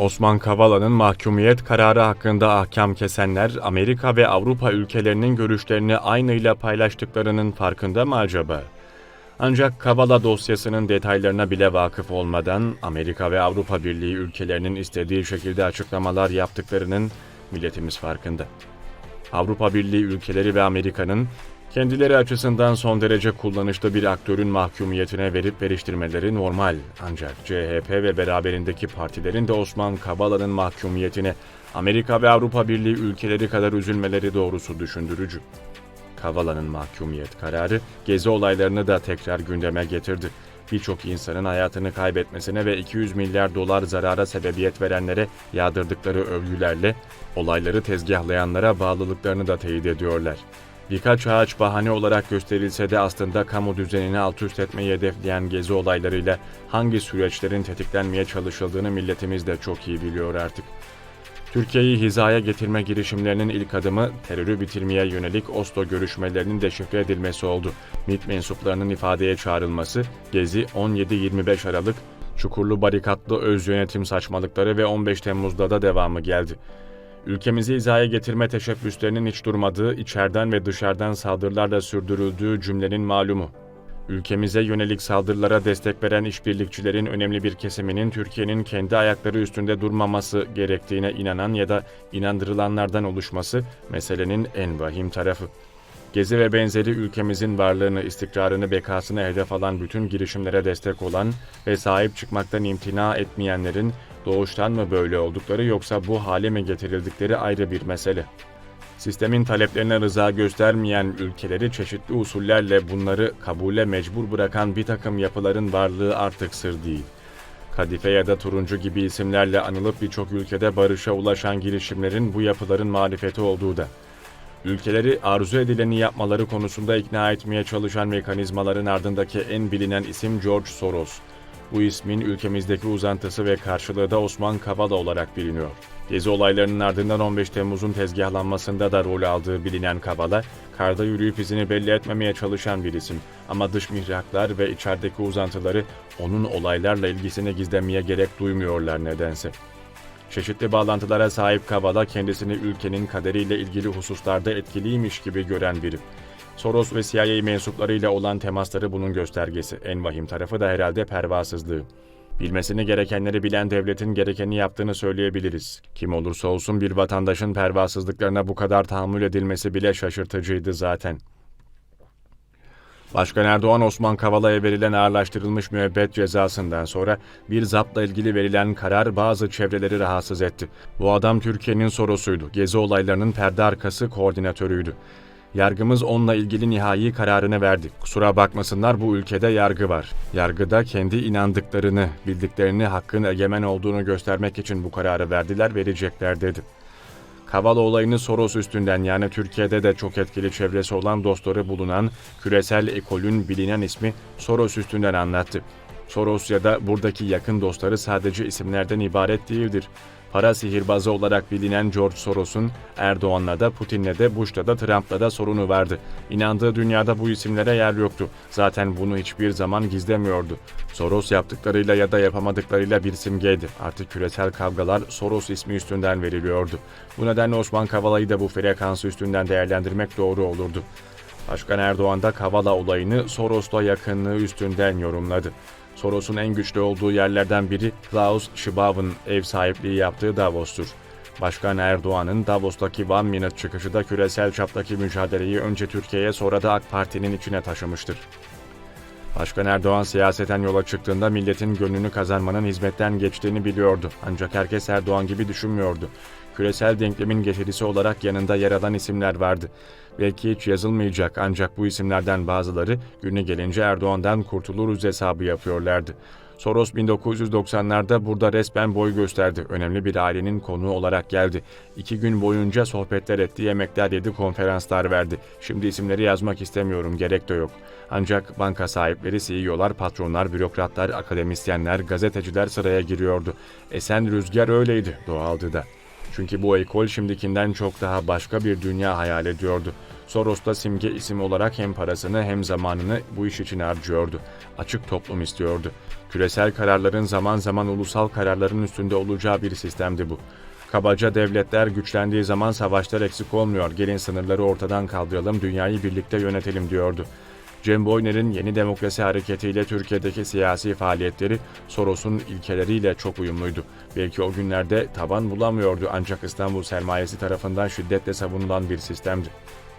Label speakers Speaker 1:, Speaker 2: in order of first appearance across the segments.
Speaker 1: Osman Kavala'nın mahkumiyet kararı hakkında ahkam kesenler Amerika ve Avrupa ülkelerinin görüşlerini aynıyla paylaştıklarının farkında mı acaba? Ancak Kavala dosyasının detaylarına bile vakıf olmadan Amerika ve Avrupa Birliği ülkelerinin istediği şekilde açıklamalar yaptıklarının milletimiz farkında. Avrupa Birliği ülkeleri ve Amerika'nın kendileri açısından son derece kullanışlı bir aktörün mahkumiyetine verip veriştirmeleri normal. Ancak CHP ve beraberindeki partilerin de Osman Kavala'nın mahkumiyetine Amerika ve Avrupa Birliği ülkeleri kadar üzülmeleri doğrusu düşündürücü. Kavala'nın mahkumiyet kararı gezi olaylarını da tekrar gündeme getirdi. Birçok insanın hayatını kaybetmesine ve 200 milyar dolar zarara sebebiyet verenlere yağdırdıkları övgülerle olayları tezgahlayanlara bağlılıklarını da teyit ediyorlar. Birkaç ağaç bahane olarak gösterilse de aslında kamu düzenini alt üst etmeyi hedefleyen gezi olaylarıyla hangi süreçlerin tetiklenmeye çalışıldığını milletimiz de çok iyi biliyor artık. Türkiye'yi hizaya getirme girişimlerinin ilk adımı terörü bitirmeye yönelik Oslo görüşmelerinin deşifre edilmesi oldu. MİT mensuplarının ifadeye çağrılması, Gezi 17-25 Aralık, çukurlu barikatlı öz yönetim saçmalıkları ve 15 Temmuz'da da devamı geldi. Ülkemizi hizaya getirme teşebbüslerinin hiç durmadığı, içeriden ve dışarıdan saldırılarla sürdürüldüğü cümlenin malumu. Ülkemize yönelik saldırılara destek veren işbirlikçilerin önemli bir kesiminin Türkiye'nin kendi ayakları üstünde durmaması gerektiğine inanan ya da inandırılanlardan oluşması meselenin en vahim tarafı. Gezi ve benzeri ülkemizin varlığını, istikrarını, bekasını hedef alan bütün girişimlere destek olan ve sahip çıkmaktan imtina etmeyenlerin doğuştan mı böyle oldukları yoksa bu hale mi getirildikleri ayrı bir mesele. Sistemin taleplerine rıza göstermeyen ülkeleri çeşitli usullerle bunları kabule mecbur bırakan bir takım yapıların varlığı artık sır değil. Kadife ya da Turuncu gibi isimlerle anılıp birçok ülkede barışa ulaşan girişimlerin bu yapıların marifeti olduğu da. Ülkeleri arzu edileni yapmaları konusunda ikna etmeye çalışan mekanizmaların ardındaki en bilinen isim George Soros. Bu ismin ülkemizdeki uzantısı ve karşılığı da Osman Kavala olarak biliniyor. Gezi olaylarının ardından 15 Temmuz'un tezgahlanmasında da rol aldığı bilinen Kavala, karda yürüyüp izini belli etmemeye çalışan bir isim. Ama dış mihraklar ve içerideki uzantıları onun olaylarla ilgisini gizlemeye gerek duymuyorlar nedense. Çeşitli bağlantılara sahip Kavala kendisini ülkenin kaderiyle ilgili hususlarda etkiliymiş gibi gören biri. Soros ve CIA mensuplarıyla olan temasları bunun göstergesi. En vahim tarafı da herhalde pervasızlığı. Bilmesini gerekenleri bilen devletin gerekeni yaptığını söyleyebiliriz. Kim olursa olsun bir vatandaşın pervasızlıklarına bu kadar tahammül edilmesi bile şaşırtıcıydı zaten. Başkan Erdoğan Osman Kavala'ya verilen ağırlaştırılmış müebbet cezasından sonra bir zaptla ilgili verilen karar bazı çevreleri rahatsız etti. Bu adam Türkiye'nin sorosuydu. Gezi olaylarının perde arkası koordinatörüydü. Yargımız onunla ilgili nihai kararını verdi. Kusura bakmasınlar bu ülkede yargı var. Yargıda kendi inandıklarını, bildiklerini hakkın egemen olduğunu göstermek için bu kararı verdiler, verecekler dedi. Kavala olayını Soros üstünden yani Türkiye'de de çok etkili çevresi olan dostları bulunan küresel ekolün bilinen ismi Soros üstünden anlattı. Soros ya da buradaki yakın dostları sadece isimlerden ibaret değildir. Para sihirbazı olarak bilinen George Soros'un Erdoğan'la da Putin'le de Bush'la da Trump'la da sorunu vardı. İnandığı dünyada bu isimlere yer yoktu. Zaten bunu hiçbir zaman gizlemiyordu. Soros yaptıklarıyla ya da yapamadıklarıyla bir simgeydi. Artık küresel kavgalar Soros ismi üstünden veriliyordu. Bu nedenle Osman Kavala'yı da bu frekansı üstünden değerlendirmek doğru olurdu. Başkan Erdoğan da Kavala olayını Soros'la yakınlığı üstünden yorumladı. Soros'un en güçlü olduğu yerlerden biri Klaus Schwab'ın ev sahipliği yaptığı Davos'tur. Başkan Erdoğan'ın Davos'taki One Minute çıkışı da küresel çaptaki mücadeleyi önce Türkiye'ye sonra da AK Parti'nin içine taşımıştır. Başkan Erdoğan siyaseten yola çıktığında milletin gönlünü kazanmanın hizmetten geçtiğini biliyordu. Ancak herkes Erdoğan gibi düşünmüyordu. Küresel denklemin getirisi olarak yanında yer alan isimler vardı. Belki hiç yazılmayacak ancak bu isimlerden bazıları günü gelince Erdoğan'dan kurtuluruz hesabı yapıyorlardı. Soros 1990'larda burada resmen boy gösterdi. Önemli bir ailenin konuğu olarak geldi. İki gün boyunca sohbetler etti, yemekler yedi, konferanslar verdi. Şimdi isimleri yazmak istemiyorum, gerek de yok. Ancak banka sahipleri, CEO'lar, patronlar, bürokratlar, akademisyenler, gazeteciler sıraya giriyordu. Esen rüzgar öyleydi, doğaldı da. Çünkü bu ekol şimdikinden çok daha başka bir dünya hayal ediyordu. Soros da simge isim olarak hem parasını hem zamanını bu iş için harcıyordu. Açık toplum istiyordu. Küresel kararların zaman zaman ulusal kararların üstünde olacağı bir sistemdi bu. Kabaca devletler güçlendiği zaman savaşlar eksik olmuyor. Gelin sınırları ortadan kaldıralım, dünyayı birlikte yönetelim diyordu. Cem Boyner'in Yeni Demokrasi Hareketi ile Türkiye'deki siyasi faaliyetleri Soros'un ilkeleriyle çok uyumluydu. Belki o günlerde taban bulamıyordu ancak İstanbul sermayesi tarafından şiddetle savunulan bir sistemdi.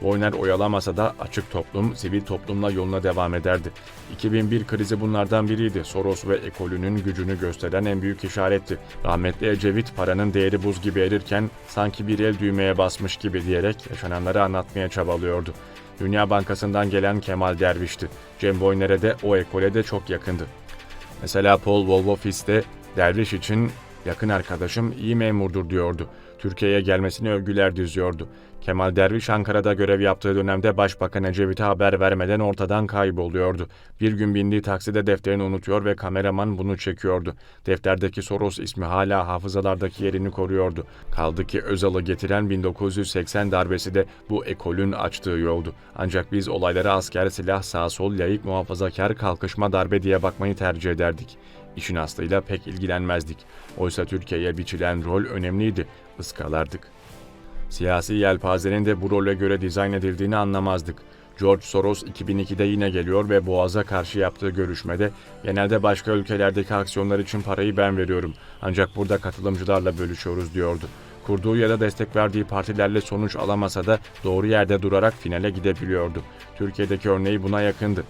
Speaker 1: Boyner oyalamasa da açık toplum, sivil toplumla yoluna devam ederdi. 2001 krizi bunlardan biriydi. Soros ve ekolünün gücünü gösteren en büyük işaretti. Rahmetli Ecevit paranın değeri buz gibi erirken sanki bir el düğmeye basmış gibi diyerek yaşananları anlatmaya çabalıyordu. Dünya Bankası'ndan gelen Kemal Derviş'ti. Cem Boyner'e de o ekole de çok yakındı. Mesela Paul Wolfowitz de Derviş için yakın arkadaşım iyi memurdur diyordu. Türkiye'ye gelmesini övgüler düzüyordu. Kemal Derviş Ankara'da görev yaptığı dönemde Başbakan Ecevit'e haber vermeden ortadan kayboluyordu. Bir gün bindiği takside defterini unutuyor ve kameraman bunu çekiyordu. Defterdeki Soros ismi hala hafızalardaki yerini koruyordu. Kaldı ki Özal'ı getiren 1980 darbesi de bu ekolün açtığı yoldu. Ancak biz olaylara asker, silah, sağ sol, layık, muhafazakar, kalkışma, darbe diye bakmayı tercih ederdik. İşin aslıyla pek ilgilenmezdik. Oysa Türkiye'ye biçilen rol önemliydi. Iskalardık. Siyasi yelpazenin de bu role göre dizayn edildiğini anlamazdık. George Soros 2002'de yine geliyor ve Boğaz'a karşı yaptığı görüşmede genelde başka ülkelerdeki aksiyonlar için parayı ben veriyorum ancak burada katılımcılarla bölüşüyoruz diyordu. Kurduğu ya da destek verdiği partilerle sonuç alamasa da doğru yerde durarak finale gidebiliyordu. Türkiye'deki örneği buna yakındı.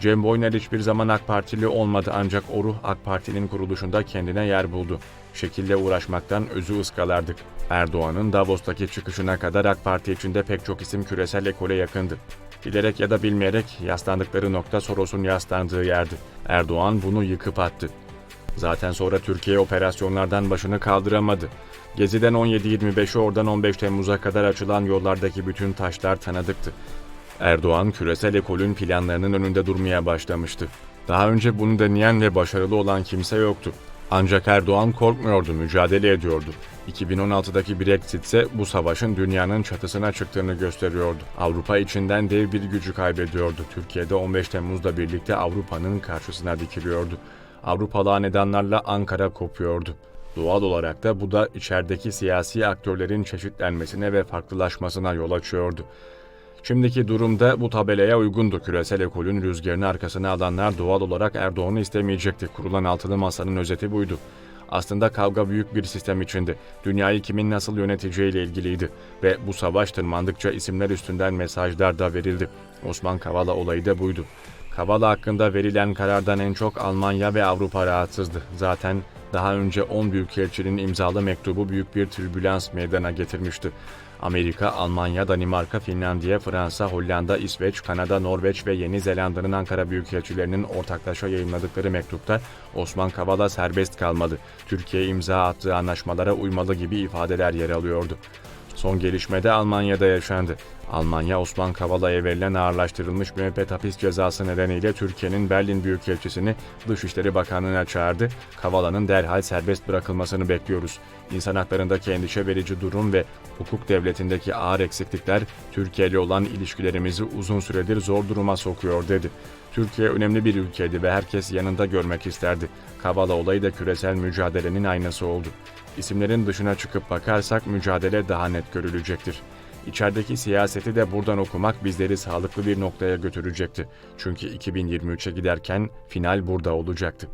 Speaker 1: Cem Boyner hiçbir zaman AK Partili olmadı ancak o ruh AK Parti'nin kuruluşunda kendine yer buldu. Şekille uğraşmaktan özü ıskalardık. Erdoğan'ın Davos'taki çıkışına kadar AK Parti içinde pek çok isim küresel ekole yakındı. Bilerek ya da bilmeyerek yaslandıkları nokta Soros'un yaslandığı yerdi. Erdoğan bunu yıkıp attı. Zaten sonra Türkiye operasyonlardan başını kaldıramadı. Gezi'den 17-25'e oradan 15 Temmuz'a kadar açılan yollardaki bütün taşlar tanıdıktı. Erdoğan küresel ekolün planlarının önünde durmaya başlamıştı. Daha önce bunu deneyen ve başarılı olan kimse yoktu. Ancak Erdoğan korkmuyordu, mücadele ediyordu. 2016'daki Brexit ise bu savaşın dünyanın çatısına çıktığını gösteriyordu. Avrupa içinden dev bir gücü kaybediyordu. Türkiye'de 15 Temmuz'la birlikte Avrupa'nın karşısına dikiliyordu. Avrupalı hanedanlarla Ankara kopuyordu. Doğal olarak da bu da içerideki siyasi aktörlerin çeşitlenmesine ve farklılaşmasına yol açıyordu. Şimdiki durumda bu tabelaya uygundu. Küresel ekolün rüzgarını arkasına alanlar doğal olarak Erdoğan'ı istemeyecekti. Kurulan altılı masanın özeti buydu. Aslında kavga büyük bir sistem içindi. Dünyayı kimin nasıl yöneteceğiyle ilgiliydi. Ve bu savaş tırmandıkça isimler üstünden mesajlar da verildi. Osman Kavala olayı da buydu. Kavala hakkında verilen karardan en çok Almanya ve Avrupa rahatsızdı. Zaten daha önce 10 büyükelçinin imzalı mektubu büyük bir türbülans meydana getirmişti. Amerika, Almanya, Danimarka, Finlandiya, Fransa, Hollanda, İsveç, Kanada, Norveç ve Yeni Zelanda'nın Ankara büyükelçilerinin ortaklaşa yayınladıkları mektupta Osman Kavala serbest kalmalı, Türkiye imza attığı anlaşmalara uymalı gibi ifadeler yer alıyordu. Son gelişmede Almanya'da yaşandı. Almanya, Osman Kavala'ya verilen ağırlaştırılmış müebbet hapis cezası nedeniyle Türkiye'nin Berlin Büyükelçisini Dışişleri Bakanlığı'na çağırdı. Kavala'nın derhal serbest bırakılmasını bekliyoruz. İnsan haklarındaki endişe verici durum ve hukuk devletindeki ağır eksiklikler Türkiye ile olan ilişkilerimizi uzun süredir zor duruma sokuyor dedi. Türkiye önemli bir ülkeydi ve herkes yanında görmek isterdi. Kavala olayı da küresel mücadelenin aynası oldu. İsimlerin dışına çıkıp bakarsak mücadele daha net görülecektir. İçerideki siyaseti de buradan okumak bizleri sağlıklı bir noktaya götürecekti. Çünkü 2023'e giderken final burada olacaktı.